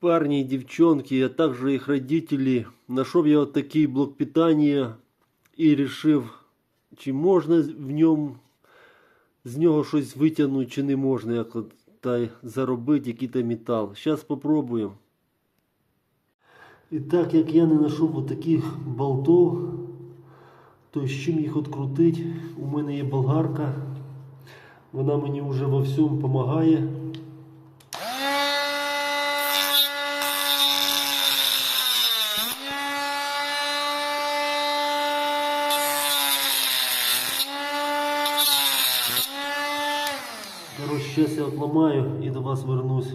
парни и девчонки, а также их родители, нашел я вот такий блок питания і рішив, чи можна в ньому з нього щось витягнути, чи не можна, як та заробити який-то метал. Зараз спробуємо. І так як я не знайшов таких болтов, то з чим їх відкрутити, у мене є болгарка. Вона мені вже во всьому допомагає. Короче, сейчас я отломаю и до вас вернусь.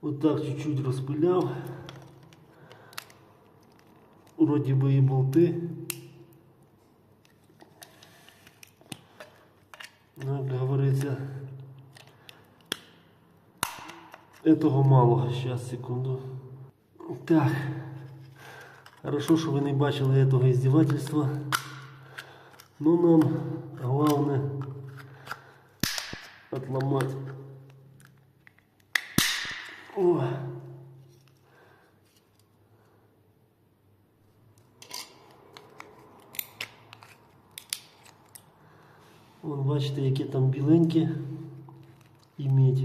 Вот так чуть-чуть распылял. Вроде бы и болты. Ну, как говорится, этого мало. Сейчас, секунду. Так. Хорошо, що ви не бачили этого издевательства. Ну, нам главное отломать. О. Вон, бачите, які там біленькі і медь.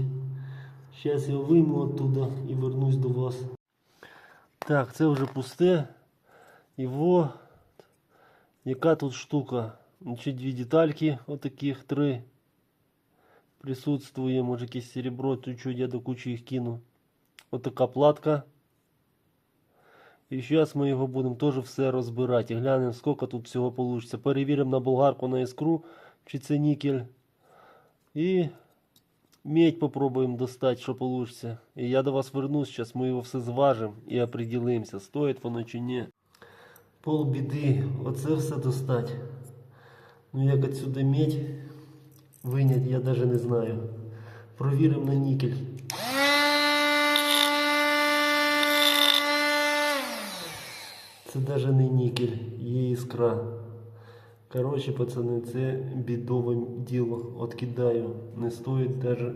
Зараз я вийму оттуда і вернусь до вас. Так, це вже пусте. Його яка тут штука? Значить, дві детальки, отаких три. Присутствує, може якесь серебро, чуть-чуть я до кучі їх кину. Отака платка. І зараз ми його будемо теж все розбирати. Глянемо, скільки тут всього вийде. Перевіримо на болгарку на іскру, чи це нікель. І медь попробуємо достати, що вийде. І я до вас вернусь, зараз ми його все зважимо і определимося, стоїть воно чи ні. Пол біди, оце все достать. Ну як отсюда медь я даже не знаю. Провіримо на нікель. Це даже не нікель, є іскра. Коротше, пацани, це бідове діло. Откидаю. Не стоїть даже.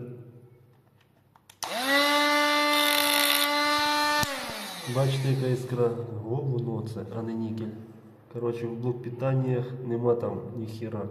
Бачите, яка іскра? О, воно це, а не нікель. Коротше, в блок питаннях нема там ніхіра.